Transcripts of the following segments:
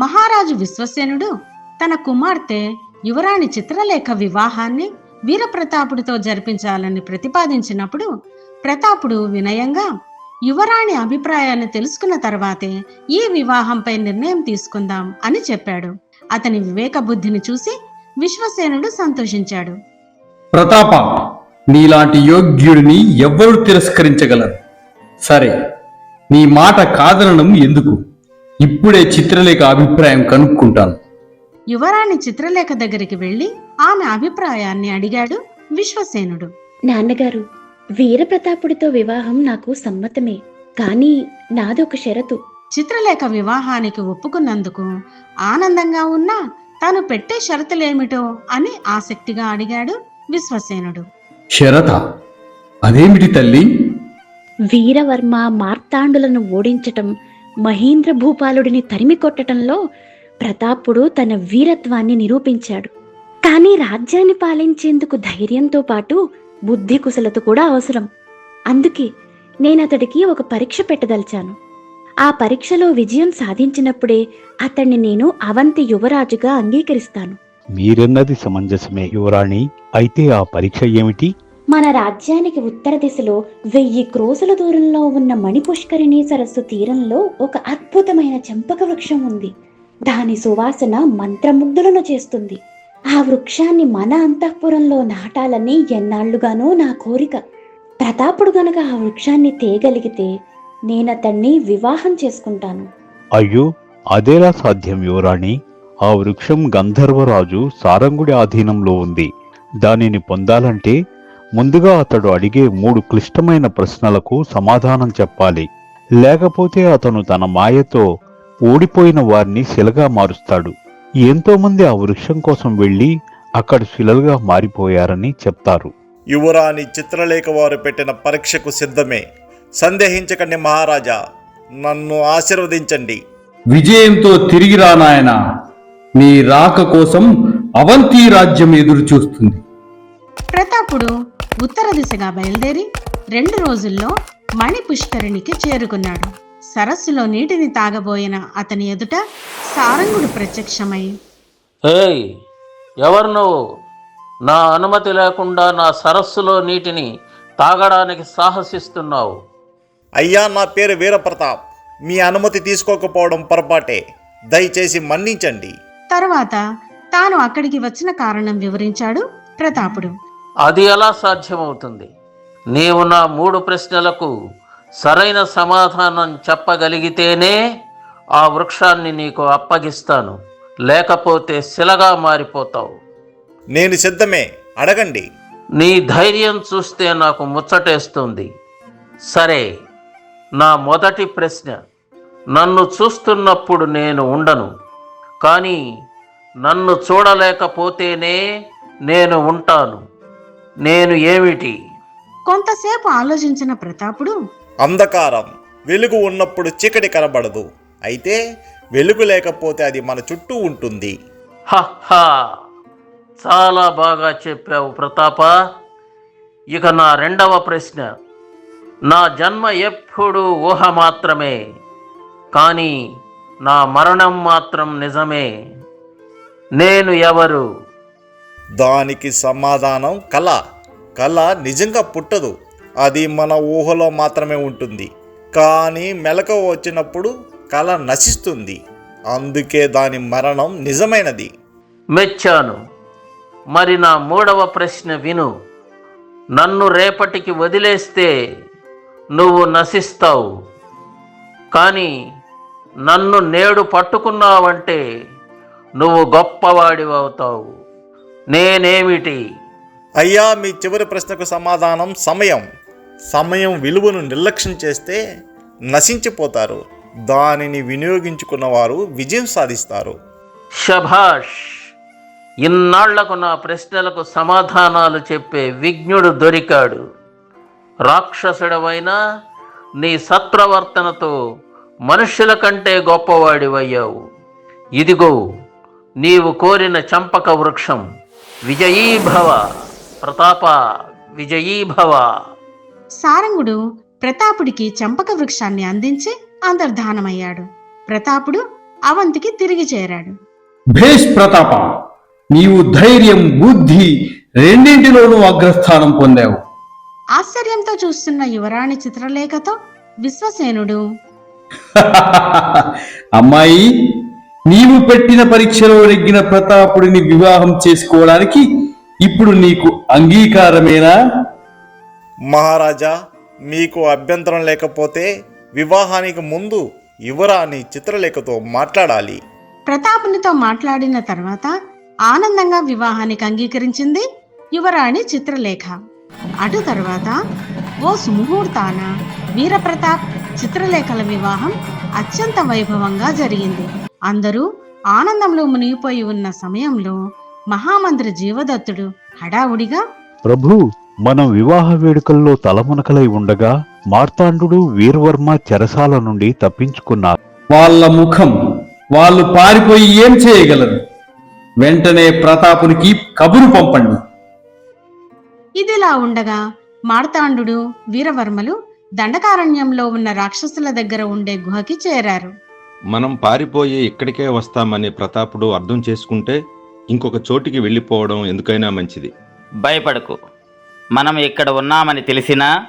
మహారాజు విశ్వసేనుడు తన కుమార్తె యువరాణి చిత్రలేఖ వివాహాన్ని వీరప్రతాపుడితో జరిపించాలని ప్రతిపాదించినప్పుడు ప్రతాపుడు వినయంగా యువరాణి అభిప్రాయాన్ని తెలుసుకున్న తర్వాతే ఈ వివాహంపై నిర్ణయం తీసుకుందాం అని చెప్పాడు. అతని వివేక బుద్ధిని చూసి విశ్వసేనుడు సంతోషించాడు. ప్రతాప నీలాంటి యోగ్యుడిని ఎవ్వరూ తిరస్కరించగలరు. సరే నీ మాట కాదనడం ఎందుకు? ఇప్పుడే చిత్రలేఖ అభిప్రాయం కనుక్కుంటాను. యువరాణి చిత్రలేఖ దగ్గరికి వెళ్ళి ఆమె అభిప్రాయాన్ని అడిగాడు విశ్వసేనుడు. నాన్నగారు వీరప్రతాపుడితో వివాహం నాకు సమ్మతమే కానీ నాదొక షరతు. చిత్రలేఖ వివాహానికి ఒప్పుకున్నందుకు ఆనందంగా ఉన్నా తాను పెట్టే షరతులేమిటో అని ఆసక్తిగా అడిగాడు విశ్వసేనుడు. శరత అదేమిటి తల్లి? వీరవర్మ మార్తాండులను ఓడించటం మహేంద్ర భూపాలుడిని తరిమి కొట్టడంలో ప్రతాపుడు తన వీరత్వాన్ని నిరూపించాడు. కానీ రాజ్యాన్ని పాలించేందుకు ధైర్యంతో పాటు బుద్ధి కుశలత కూడా అవసరం. అందుకే నేనతడికి ఒక పరీక్ష పెట్టదలిచాను. ఆ పరీక్షలో విజయం సాధించినప్పుడే అతన్ని నేను అవంతి యువరాజుగా అంగీకరిస్తాను. మీరన్నది సమంజసమే యువరాణి. అయితే ఆ పరీక్ష ఏమిటి? మన రాజ్యానికి ఉత్తర దిశలో వెయ్యి క్రోసుల దూరంలో ఉన్న మణిపుష్కరిణి సరస్సు తీరంలో ఒక అద్భుతమైన చంపక వృక్షం ఉంది. దాని సువాసన మంత్రముగ్ధులను చేస్తుంది. ఆ వృక్షాన్ని మన అంతఃపురంలో నాటాలని ఎన్నాళ్ళుగానో నా కోరిక. ప్రతాపుడు గనక ఆ వృక్షాన్ని తేగలిగితే నేనతన్ని వివాహం చేసుకుంటాను. అయ్యో అదేలా సాధ్యం యువరాణి. ఆ వృక్షం గంధర్వరాజు సారంగుడి ఆధీనంలో ఉంది. దానిని పొందాలంటే ముందుగా అతడు అడిగే మూడు క్లిష్టమైన ప్రశ్నలకు సమాధానం చెప్పాలి. లేకపోతే అతను తన మాయతో ఓడిపోయిన వారిని శిలగా మారుస్తాడు. ఎంతో మంది ఆ వృక్షం కోసం వెళ్ళి అక్కడ శిలలుగా మారిపోయారని చెప్తారు. యువరాణి చిత్రలేఖ వారు పెట్టిన పరీక్షకు సిద్ధమే. సందేహించకండి మహారాజా నన్ను ఆశీర్వదించండి. విజయంతో తిరిగి రా నాయనా నీ రాక కోసం అవంతి రాజ్యం ఎదురు చూస్తుంది ప్రతాపుడు ఉత్తర దిశగా బయలుదేరి రెండు రోజుల్లో మణి పుష్కరిణికి చేరుకున్నాడు. సరస్సులో నీటిని తాగబోయిన అతని ఎదుట సారంగుడు ప్రత్యక్షమై ఏయ్ ఎవరు నువ్వు? నా అనుమతి లేకుండా నా సరస్సులో నీటిని తాగడానికి సాహసిస్తున్నావు. అయ్యా నా పేరు వీరప్రతాప్. మీ అనుమతి తీసుకోకపోవడం పొరపాటే. దయచేసి మన్నించండి. తరువాత తాను అక్కడికి వచ్చిన కారణం వివరించాడు ప్రతాపుడు. అది ఎలా సాధ్యమవుతుంది? నీవు నా మూడు ప్రశ్నలకు సరైన సమాధానం చెప్పగలిగితేనే ఆ వృక్షాన్ని నీకు అప్పగిస్తాను. లేకపోతే శిలగా మారిపోతావు. నేను సిద్ధమే. అడగండి. నీ ధైర్యం చూస్తే నాకు ముచ్చటేస్తుంది. సరే నా మొదటి ప్రశ్న. నన్ను చూస్తున్నప్పుడు నేను ఉండను. కానీ నన్ను చూడలేకపోతేనే నేను ఉంటాను. నేను ఏమిటి? కొంతసేపు ఆలోచించిన ప్రతాపుడు అంధకారం వెలుగు ఉన్నప్పుడు చీకటి కనబడదు. అయితే వెలుగు లేకపోతే అది మన చుట్టూ ఉంటుంది. హహా చాలా బాగా చెప్పావు ప్రతాప. ఇక నా రెండవ ప్రశ్న. నా జన్మ ఎప్పుడు ఊహ మాత్రమే. కానీ నా మరణం మాత్రం నిజమే. నేను ఎవరు? దానికి సమాధానం కళ. కళ నిజంగా పుట్టదు. అది మన ఊహలో మాత్రమే ఉంటుంది. కానీ మెలకువ వచ్చినప్పుడు కళ నశిస్తుంది. అందుకే దాని మరణం నిజమైనది. మెచ్చాను. మరి నా మూడవ ప్రశ్న విను. నన్ను రేపటికి వదిలేస్తే నువ్వు నశిస్తావు. కానీ నన్ను నేడు పట్టుకున్నావంటే నువ్వు గొప్పవాడివవుతావు. నేనేమిటి? అయ్యా మీ చివరి ప్రశ్నకు సమాధానం సమయం. సమయం విలువను నిర్లక్ష్యం చేస్తే నశించిపోతారు. దానిని వినియోగించుకున్న వారు విజయం సాధిస్తారు. శభాష్ ఇన్నాళ్ళకు నా ప్రశ్నలకు సమాధానాలు చెప్పే విజ్ఞుడు దొరికాడు. రాక్షసుడవైనా నీ సత్ప్రవర్తనతో మనుష్యుల కంటే గొప్పవాడివయ్యావు. ఇదిగో నీవు కోరిన చంపక వృక్షం. విజయీభవ ప్రతాప విజయీభవ. సారంగుడు ప్రతాపుడికి చంపక వృక్షాన్ని అందించి అంతర్ధానమయ్యాడు. ప్రతాపుడు అవంతికి తిరిగి చేరాడు. భేష్ ప్రతాప నీవు ధైర్యం బుద్ధి రెండింటిలోనూ అగ్రస్థానం పొందావు. ఆశ్చర్యంతో చూస్తున్న యువరాణి చిత్రలేఖతో విశ్వసేనుడు అమ్మాయి నీవు పెట్టిన పరీక్షలో నెగ్గిన ప్రతాపుడిని వివాహం చేసుకోవడానికి ఇప్పుడు నీకు అంగీకారమేనా? మహారాజా మీకు అభ్యంతరం లేకపోతే వివాహానికి ముందు యువరాణి చిత్రలేఖతో మాట్లాడాలి. ప్రతాపునితో మాట్లాడిన తర్వాత ఆనందంగా వివాహానికి అంగీకరించింది యువరాణి చిత్రలేఖ. అటు తర్వాత ఓ సుముహూర్తాన వీరప్రతాప్ చిత్రలేఖల వివాహం అత్యంత వైభవంగా జరిగింది. అందరూ ఆనందంలో మునిగిపోయి ఉన్న సమయంలో మహామంత్రి జీవదత్తుడు హడావుడిగా ప్రభు మనం వివాహ వేడుకల్లో తలమునకలై ఉండగా మార్తాండు వీరవర్మ చెరసాల నుండి తప్పించుకున్నారు. వాళ్ళ ముఖం వాళ్ళు పారిపోయి ఏం చేయగలరు? వెంటనే ప్రతాపునికి కబురు పంపండి. ఇదిలా ఉండగా మార్తాండు వీరవర్మలు దండకారణ్యంలో ఉన్న రాక్షసుల దగ్గర ఉండే గుహకి చేరారు. మనం పారిపోయి ఇక్కడికే వస్తామని ప్రతాపుడు అర్థం చేసుకుంటే ఇంకొక చోటికి వెళ్ళిపోవడం ఎందుకైనా మంచిది. భయపడకు. మనం ఇక్కడ ఉన్నామని తెలిసినా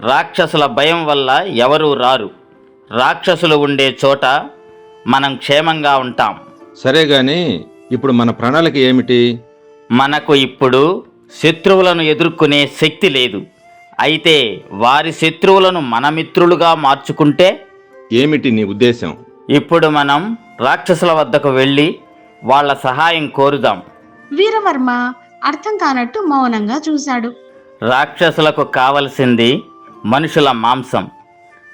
రాక్షసుల భయం వల్ల ఎవరూ రారు. రాక్షసులు ఉండే చోట మనం క్షేమంగా ఉంటాం. సరే గాని ఇప్పుడు మన ప్రణాళిక ఏమిటి? మనకు ఇప్పుడు శత్రువులను ఎదుర్కొనే శక్తి లేదు. అయితే వారి శత్రువులను మన మిత్రులుగా మార్చుకుంటే ఏమిటి నీ ఉద్దేశం? ఇప్పుడు మనం రాక్షసుల వద్దకు వెళ్ళి వాళ్ళ సహాయం కోరుదాం. వీరవర్మ అర్థం కానట్టు మౌనంగా చూశాడు. రాక్షసులకు కావలసింది మనుషుల మాంసం.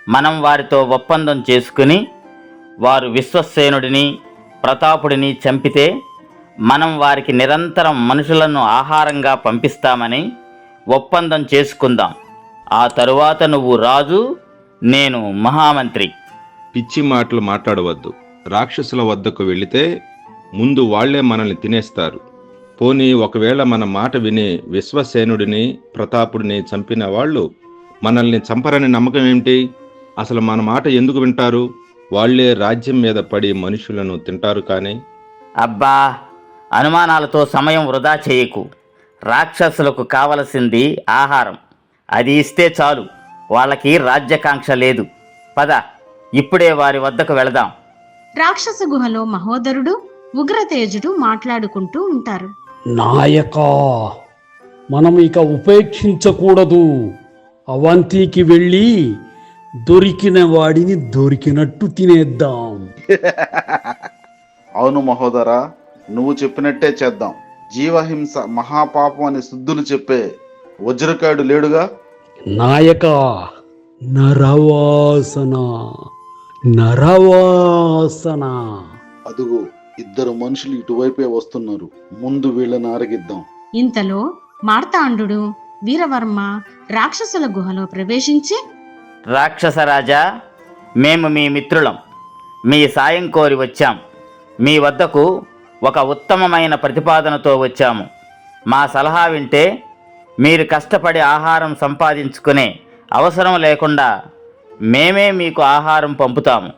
మనం వారితో ఒప్పందం చేసుకుని వారు విశ్వసేనుడిని ప్రతాపుడిని చంపితే మనం వారికి నిరంతరం మనుషులను ఆహారంగా పంపిస్తామని ఒప్పందం చేసుకుందాం. ఆ తరువాత నువ్వు రాజు నేను మహామంత్రి. పిచ్చి మాటలు మాట్లాడవద్దు. రాక్షసుల వద్దకు వెళితే ముందు వాళ్ళే మనల్ని తినేస్తారు. పోనీ ఒకవేళ మన మాట విని విశ్వసేనుడిని ప్రతాపుడిని చంపిన వాళ్ళు మనల్ని చంపరని నమ్మకం ఏమిటి? అసలు మన మాట ఎందుకు వింటారు? వాళ్ళే రాజ్యం మీద పడి మనుషులను తింటారు కానీ. అబ్బా అనుమానాలతో సమయం వృధా చేయకు. రాక్షసులకు కావలసింది ఆహారం. అది ఇస్తే చాలు. వాళ్ళకి రాజ్యకాంక్ష లేదు. పద. ఇప్పుడే వారి వద్దకు వెళదాం. రాక్షస గుహలో మహోదరుడు ఉగ్రతేజుడు మాట్లాడుకుంటూ ఉంటారు. నాయకా మనం ఇక ఉపేక్షించకూడదు. అవంతికి వెళ్ళి దొరికిన వాడిని దొరికినట్టు తినేద్దాం. అవును మహోదరా నువ్వు చెప్పినట్టే చేద్దాం. జీవహింస మహాపాపం అని శుద్ధులు చెప్పే వజ్రకాయుడు లేడుగా? నాయక నరవాసన. నరవాసన. అదుగో ఇద్దరు మనుషులు ఇటువైపే వస్తున్నారు. ముందు వీళ్ళని ఆరగిద్దాం. ఇంతలో మార్తాండు వీరవర్మ రాక్షసుల గుహలో ప్రవేశించి రాక్షసరాజా మేము మీ మిత్రులం. మీ సాయం కోరి వచ్చాం. మీ వద్దకు ఒక ఉత్తమమైన ప్రతిపాదనతో వచ్చాము. మా సలహా వింటే మీరు కష్టపడి ఆహారం సంపాదించుకునే అవసరం లేకుండా మేమే మీకు ఆహారం పంపుతాము.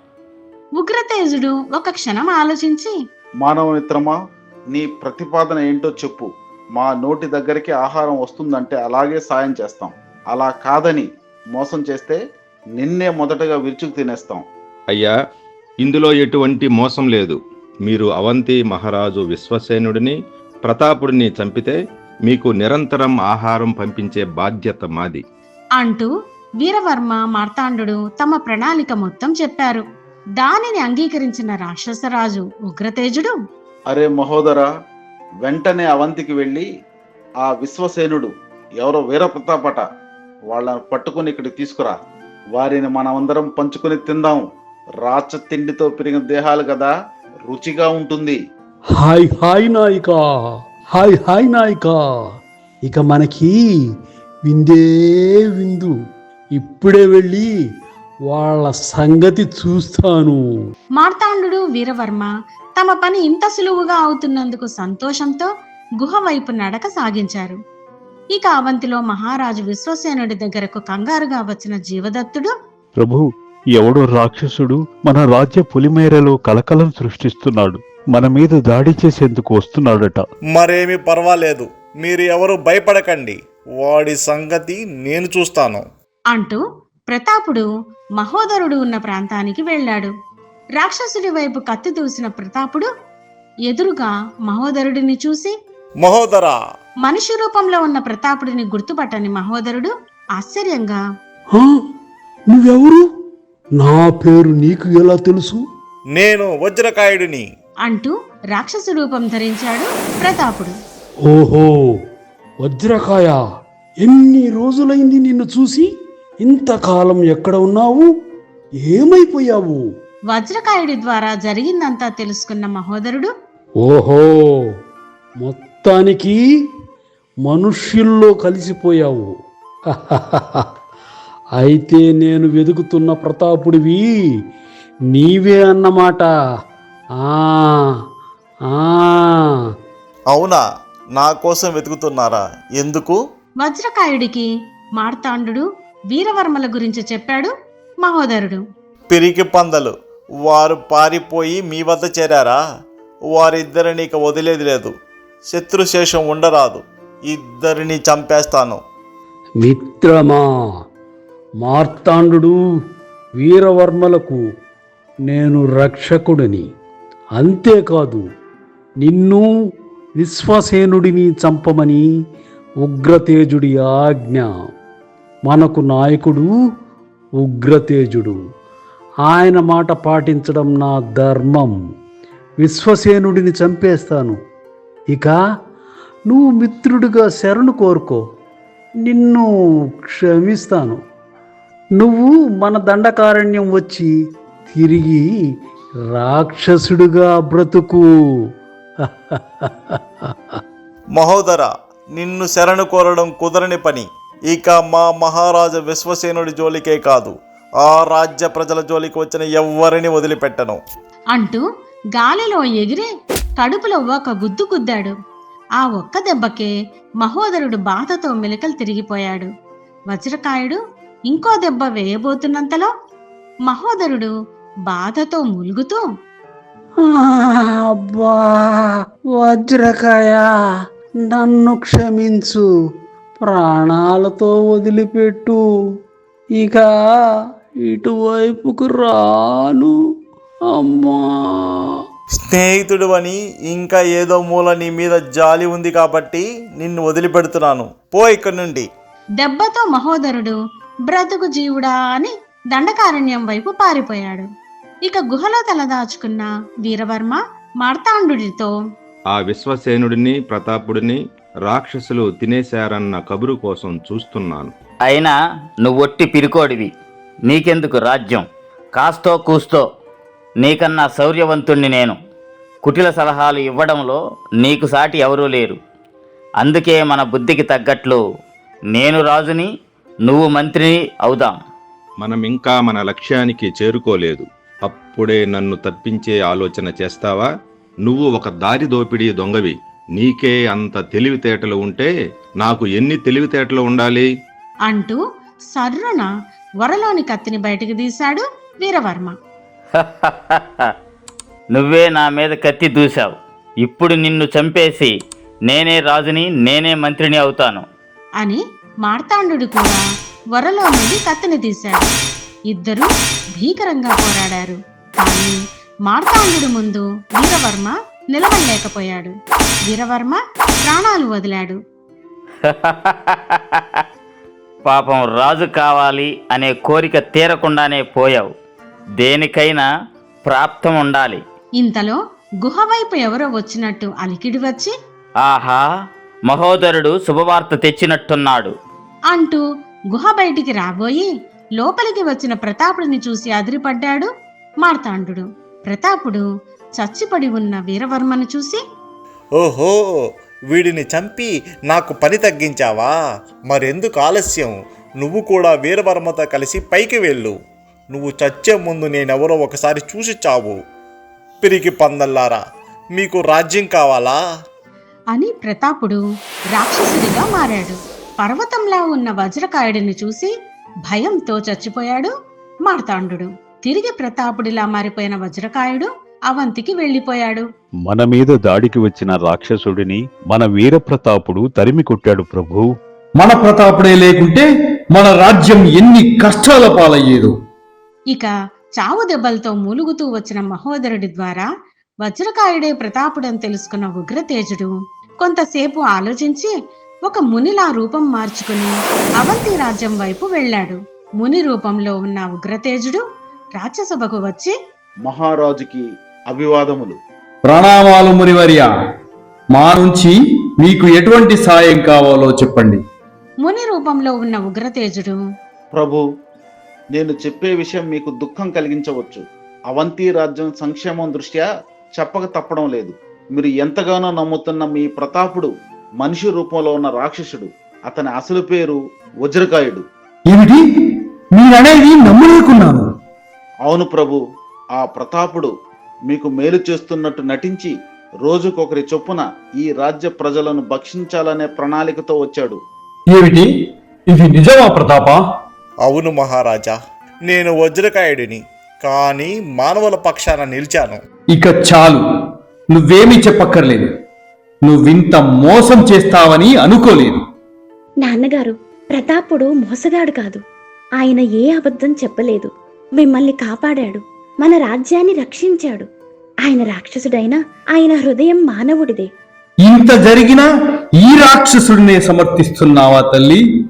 ఉగ్రతేజుడు ఒక క్షణం ఆలోచించి మానవ మిత్రమా నీ ప్రతిపాదన ఏంటో చెప్పు. మా నోటి దగ్గరికి ఆహారం వస్తుందంటే అలాగే సాయం చేస్తాం. అలా కాదని మోసం చేస్తే నిన్నే మొదటగా విరుచుకు తినేస్తాం. అయ్యా ఇందులో ఎటువంటి మోసం లేదు. మీరు అవంతి మహారాజు విశ్వసేనుడిని ప్రతాపుడిని చంపితే మీకు నిరంతరం ఆహారం పంపించే బాధ్యత మాది. అంటూ వీరవర్మ మార్తాండు తమ ప్రణాళిక మొత్తం చెప్పారు. దానిని అంగీకరించిన రాక్షసరాజు ఉగ్రతేజుడు? అరే మహోదరా వెంటనే అవంతికి వెళ్ళి ఆ విశ్వసేనుడు ఎవరో వీరప్రతాపట వాళ్ళని పట్టుకుని ఇక్కడికి తీసుకురా. వారిని మనమందరం పంచుకుని తిందాం. రాచ తిండితో పెరిగిన దేహాలు కదా రుచిగా ఉంటుంది. హాయ్ హాయ్ నాయిక హాయ్ హాయ్ నాయిక. ఇక మనకి విందే విందు. ఇప్పుడే వెళ్ళి వాళ్ళ సంగతి చూస్తాను. మార్తాండు వీరవర్మ తమ పని ఇంత సులువుగా అవుతున్నందుకు సంతోషంతో గుహ వైపు నడక సాగించారు. ఇక అవంతిలో మహారాజు విశ్వసేనుడి దగ్గరకు కంగారుగా వచ్చిన జీవదత్తుడు ప్రభు ఎవడో రాక్షసుడు మన రాజ్య పులిమేరలో కలకలం సృష్టిస్తున్నాడు. మన మీద దాడి చేసేందుకు వస్తున్నాడట. మరేమి పర్వాలేదు. మీరు ఎవరు భయపడకండి. వాడి సంగతి నేను చూస్తాను. అంటూ ప్రతాపుడు మహోదరుడు ఉన్న ప్రాంతానికి వెళ్ళాడు. రాక్షసుడి వైపు కత్తి దూసిన ప్రతాపుడు ఎదురుగా మహోదరుడిని చూసి మహోదరా! మనిషి రూపంలో ఉన్న ప్రతాపుడిని గుర్తుపట్టని మహోదరుడు ఆశ్చర్యంగా "హా? నువ్వెవరు? నా పేరు నీకు ఎలా తెలుసు? నేను వజ్రకాయుడిని. అంటూ రాక్షసు రూపం ధరించాడు ప్రతాపుడు. ఓహో వజ్రకాయ! ఎన్ని రోజులైంది నిన్ను చూసి? ఇంతకాలం ఎక్కడ ఉన్నావు? ఏమైపోయావు? వజ్రకాయుడి ద్వారా జరిగిందంతా తెలుసుకున్న మహోదరుడు? ఓహో! మొత్తానికి మనుష్యుల్లో కలిసిపోయావు. అయితే నేను వెతుకుతున్న ప్రతాపుడివి నీవే అన్నమాట. ఆ ఆ. అవునా? నా కోసం వెతుకుతున్నారా? ఎందుకు? వజ్రకాయుడికి మార్తాండు వీరవర్మల గురించి చెప్పాడు మహోదరుడు. పిరికి పందలు వారు పారిపోయి మీ వద్ద చేరారా? వారిద్దరిని ఇక వదిలేది లేదు. శత్రుశేషం ఉండరాదు. ఇద్దరిని చంపేస్తాను. మిత్రమా మార్తాండు వీరవర్మలకు నేను రక్షకుడిని. అంతేకాదు నిన్ను విశ్వసేనుడిని చంపమని ఉగ్రతేజుడి ఆజ్ఞ. మనకు నాయకుడు ఉగ్రతేజుడు. ఆయన మాట పాటించడం నా ధర్మం. విశ్వసేనుడిని చంపేస్తాను. ఇక నువ్వు మిత్రుడిగా శరణు కోరుకో. నిన్ను క్షమిస్తాను. నువ్వు మన దండకారణ్యం వచ్చి తిరిగి రాక్షసుడిగా బ్రతుకు. మహోదర నిన్ను శరణు కోరడం కుదరని పని. ఇక మా మహారాజు విశ్వసేనుడి జోలికే కాదు ఆ రాజ్య ప్రజల జోలికి వచ్చిన ఎవ్వరిని వదిలిపెట్టను. అంటూ గాలిలో ఎగిరి కడుపులో ఒక గుద్దు గుద్దాడు. ఆ ఒక్క దెబ్బకే మహోదరుడు బాధతో మెలికలు తిరిగిపోయాడు. వజ్రకాయుడు ఇంకో దెబ్బ వేయబోతున్నంతలో మహోదరుడు బాధతో మూలుగుతూ అబ్బా వజ్రకాయ నన్ను క్షమించు. ప్రాణాలతో వదిలిపెట్టు. ఇక ఇటువైపుకు రాను అమ్మా. స్నేహితుడు అని ఇంకా ఏదో మూల నీ మీద జాలి ఉంది కాబట్టి నిన్ను వదిలిపెడుతున్నాను. పో ఇక్కడి నుండి. దెబ్బతో మహోదరుడు బ్రతుకు జీవుడా అని దండకారణ్యం వైపు పారిపోయాడు. ఇక గుహలో తలదాచుకున్న వీరవర్మ మార్తాండుడితో ఆ విశ్వసేనుడిని ప్రతాపుడిని రాక్షసులు తినేశారన్న కబురు కోసం చూస్తున్నాను. అయినా నువ్వొట్టి పిరికోడివి. నీకెందుకు రాజ్యం? కాస్తో కూస్తో నీకన్నా శౌర్యవంతుణ్ణి నేను. కుటిల సలహాలు ఇవ్వడంలో నీకు సాటి ఎవరూ లేరు. అందుకే మన బుద్ధికి తగ్గట్లు నేను రాజుని నువ్వు మంత్రిని అవుదాం. మనం ఇంకా మన లక్ష్యానికి చేరుకోలేదు. అప్పుడే నన్ను తప్పించే ఆలోచన చేస్తావా? నువ్వు ఒక దారి దోపిడీ దొంగవి. నీకే అంత తెలివితేటలు ఉంటే నాకు ఎన్ని తెలివితేటలు ఉండాలి? అంటూ సర్రున వరలోని కత్తిని బయటికి తీశాడు వీరవర్మ. నువ్వే నా మీద కత్తి దూశావు. ఇప్పుడు నిన్ను చంపేసి నేనే రాజుని నేనే మంత్రిని అవుతాను. అని మార్తాండు కూడా వరలో నుండి కత్తిని తీశాడు. ఇద్దరూ భీకరంగా పోరాడారు. కానీ మార్తాండు ముందు వీరవర్మ నిలవలేకపోయాడు వీరవర్మ ప్రాణాలు వదిలాడు. పాపం రాజు కావాలి అనే కోరిక తీరకుండానే పోయావు. దేనికైనా ప్రాప్తం ఉండాలి. ఇంతలో గుహ వైపు ఎవరో వచ్చినట్టు అలికిడి వచ్చి ఆహా మహోదరుడు శుభవార్త తెచ్చినట్టున్నాడు. అంటూ గుహ బయటికి రాబోయి లోపలికి వచ్చిన ప్రతాపుడిని చూసి అదిరిపడ్డాడు మార్తాండు. ప్రతాపుడు చచ్చిపడి ఉన్న వీరవర్మను చూసి ఓహో వీడిని చంపి నాకు పని తగ్గించావా? మరెందుకు ఆలస్యం? నువ్వు కూడా వీరవర్మతో కలిసి పైకి వెళ్ళు. నువ్వు చచ్చే ముందు నేనెవరో ఒకసారి చూసి చావు. పిరికి పందల్లారా మీకు రాజ్యం కావాలా? అని ప్రతాపుడు రాక్షసుడిగా మారాడు. పర్వతంలా ఉన్న వజ్రకాయుడిని చూసి భయంతో చచ్చిపోయాడు మార్తాండు తిరిగి ప్రతాపుడిలా మారిపోయిన వజ్రకాయుడు అవంతికి వెళ్ళిపోయాడు మన మీద దాడికి వచ్చిన రాక్షసుడిని మన వీరప్రతాపుడు తరిమి కొట్టాడు ప్రభు. మన ప్రతాపుడే లేకుంటే మన రాజ్యం ఎన్ని కష్టాల పాలయ్యేదో. ఇక చావు దెబ్బలతో మూలుగుతూ వచ్చిన మహోదరుడి ద్వారా వజ్రకాయుడే ప్రతాపుడని తెలుసుకున్న ఉగ్రతేజుడు కొంతసేపు ఆలోచించి ఒక మునిలా రూపం మార్చుకుని అవంతి రాజ్యం వైపు వెళ్ళాడు. ముని రూపంలో ఉన్న ఉగ్రతేజుడు రాజ్యసభకు వచ్చి మహారాజుకి అభివాదములు. ప్రణామాలు మునివర్య మా నుంచి మీకు ఎటువంటి సాయం కావాలో చెప్పండి. ముని రూపంలో ఉన్న ఉగ్రతేజుడు ప్రభు నేను చెప్పే విషయం మీకు దుఃఖం కలిగించవచ్చు. అవంతి రాజ్యం సంక్షేమం దృష్ట్యా చెప్పక తప్పడం లేదు. మీరు ఎంతగానో నమ్ముతున్న మీ ప్రతాపుడు మనిషి రూపంలో ఉన్న రాక్షసుడు. అతని అసలు పేరు వజ్రకాయుడు. ఏమిటి? మీరనేది నమ్మలేకున్నాను. అవును ప్రభు ఆ ప్రతాపుడు మీకు మేలు చేస్తున్నట్టు నటించి రోజుకొకరి చొప్పున ఈ రాజ్య ప్రజలను భక్షించాలనే ప్రణాళికతో వచ్చాడు. ఏమిటి? ఇది నిజమా ప్రతాప? అవును మహారాజా నేను వజ్రకాయుడిని కానీ మానవుల పక్షాన నిలిచాను. ఇక చాలు. నువ్వేమీ చెప్పక్కర్లేదు. నువ్వింత మోసం చేస్తావని అనుకోలేదు. నాన్నగారు ప్రతాపుడు మోసగాడు కాదు. ఆయన ఏ అబద్ధం చెప్పలేదు. మిమ్మల్ని కాపాడాడు. మన రాజ్యాన్ని రక్షించాడు. ఆయన రాక్షసుడైనా ఆయన హృదయం మానవుడిదే. ఇంత జరిగినా ఈ రాక్షసుడినే సమర్థిస్తున్నావా తల్లి?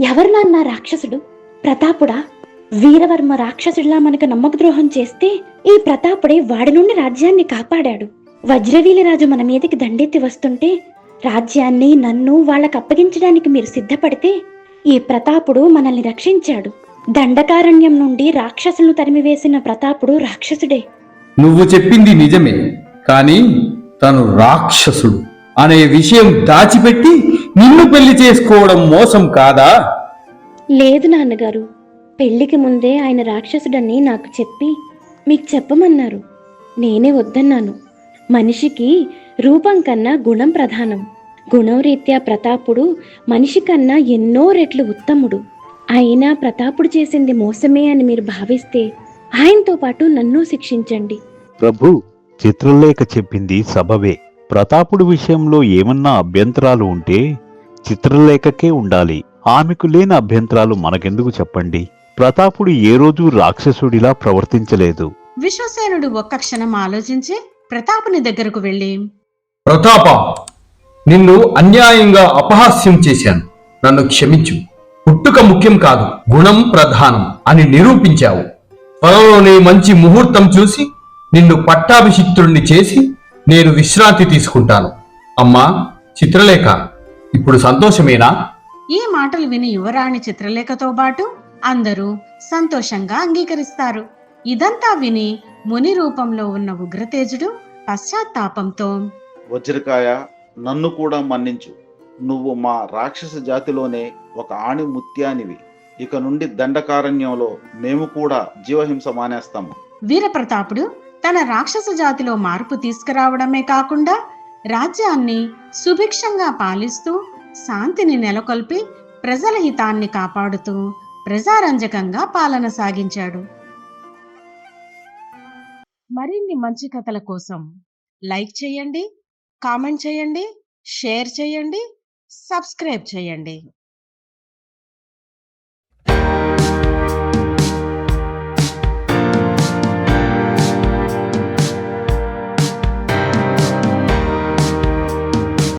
ఎవరు నాన్న రాక్షసుడు? ప్రతాపుడా? వీరవర్మ రాక్షసుడిలా మనకు నమ్మకద్రోహం చేస్తే ఈ ప్రతాపుడే వాడి నుండి రాజ్యాన్ని కాపాడాడు. వజ్రవీలరాజు మన మీదకి దండెత్తి వస్తుంటే రాజ్యాన్ని నన్ను వాళ్ళకు అప్పగించడానికి మీరు సిద్ధపడితే ఈ ప్రతాపుడు మనల్ని రక్షించాడు. దండకారణ్యం నుండి రాక్షసులను తరిమివేసిన ప్రతాపుడు రాక్షసుడే. నువ్వు చెప్పింది నిజమే కానీ తను రాక్షసుడు అనే విషయం దాచిపెట్టి నిన్ను పెళ్ళి చేసుకోవడం మోసం కాదా? లేదు నాన్నగారు పెళ్ళికి ముందే ఆయన రాక్షసుడని నాకు చెప్పి మీకు చెప్పమన్నారు. నేనే వద్దన్నాను. మనిషికి రూపం కన్నా గుణం ప్రధానం. గుణం రీత్యా ప్రతాపుడు మనిషి కన్నా ఎన్నో రెట్లు ఉత్తముడు. అయినా ప్రతాపుడు చేసింది మోసమే అని మీరు భావిస్తే ఆయనతో పాటు నన్ను శిక్షించండి. ప్రభు చిత్రలేఖ చెప్పింది సబవే ప్రతాపుడు విషయంలో ఏమన్నా అభ్యంతరాలు ఉంటే చిత్రలేఖకే ఉండాలి. ఆమెకు లేని అభ్యంతరాలు మనకెందుకు చెప్పండి? ప్రతాపుడు ఏ రోజు రాక్షసుడిలా ప్రవర్తించలేదు. విశ్వసేనుడు ఒక్క క్షణం ఆలోచించి ప్రతాపుని దగ్గరకు వెళ్ళి ప్రతాప నిన్ను అన్యాయంగా అపహాస్యం చేశాను. నన్ను క్షమించు. పుట్టుక ముఖ్యం కాదు. గుణం ప్రధానం అని నిరూపించావు. త్వరలోనే మంచి ముహూర్తం చూసి నిన్ను పట్టాభిషిక్తుడిని చేసి నేను విశ్రాంతి తీసుకుంటాను. అమ్మా చిత్రలేఖ ఇప్పుడు సంతోషమేనా? ఈ మాటలు విని యువరాణి చిత్రలేఖతో పాటు అందరూ సంతోషంగా అంగీకరిస్తారు. ఇదంతా విని ముని రూపంలో ఉన్న ఉగ్రతేజుడు పశ్చాత్తాపంతో వజ్రకాయ నన్ను కూడా మన్నించు. నువ్వు మా రాక్షస జాతిలోనే ఒక ఆణి ముత్యానివి ఇక నుండి దండకారణ్యంలో మేము కూడా జీవహింస మానేస్తాము. వీరప్రతాపుడు తన రాక్షస జాతిలో మార్పు తీసుకురావడమే కాకుండా రాజ్యాన్ని సుభిక్షంగా పాలిస్తూ శాంతిని నెలకొల్పి ప్రజల హితాన్ని కాపాడుతూ ప్రజారంజకంగా పాలన సాగించాడు. మరిన్ని మంచి కథల కోసం లైక్ చేయండి కామెంట్ చేయండి షేర్ చేయండి సబ్స్క్రైబ్ చేయండి.